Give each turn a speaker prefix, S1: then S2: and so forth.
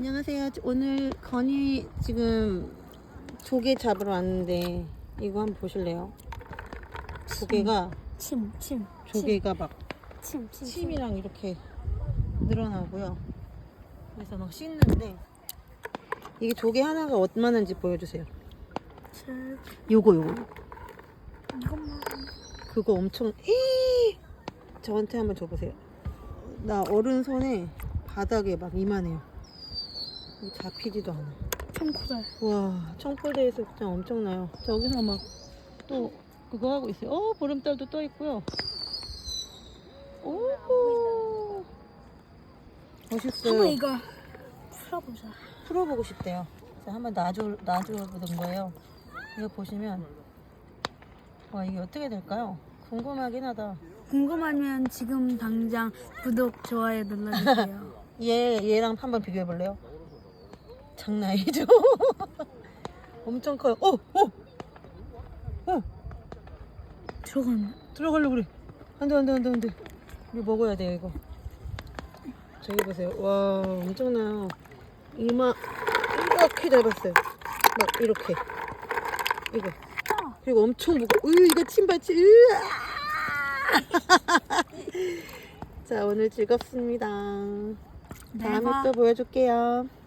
S1: 안녕하세요. 오늘 건이 지금 조개 잡으러 왔는데 이거 한번 보실래요? 조개가
S2: 침, 침,
S1: 조개가 막
S2: 침, 침, 침.
S1: 침이랑 이렇게 늘어나고요. 그래서 막 씻는데 이게 조개 하나가 얼마나인지 보여주세요.
S2: 칠.
S1: 요거 요거.
S2: 이것만.
S1: 그거 엄청 이 저한테 한번 줘보세요. 나 어른 손에 바닥에 막 이만해요. 잡히지도 않아.
S2: 청코달.
S1: 와 청포대에서 진짜 엄청나요. 저기서 막 또 그거 하고 있어요. 어 보름달도 떠 있고요. 오 멋있어요.
S2: 한번 이거 풀어보자.
S1: 풀어보고 싶대요. 그래서 한번 놔줘 놔줘보던 거예요. 이거 보시면 와 이게 어떻게 될까요? 궁금하긴 하다.
S2: 궁금하면 지금 당장 구독, 좋아요 눌러주세요.
S1: 얘 얘랑 한번 비교해 볼래요? 장난 아니죠? 엄청 커요. 어, 어, 어,
S2: 들어가나?
S1: 들어가려고 그래. 안 돼, 안 돼, 안 돼, 안 돼. 이거 먹어야 돼요, 이거. 저기 보세요. 와, 엄청나요. 이마 이렇게 잡았어요. 막 이렇게. 이거. 그리고 엄청 무거. 으, 이거 침받치. 자, 오늘 즐겁습니다. 다음에 또 보여줄게요.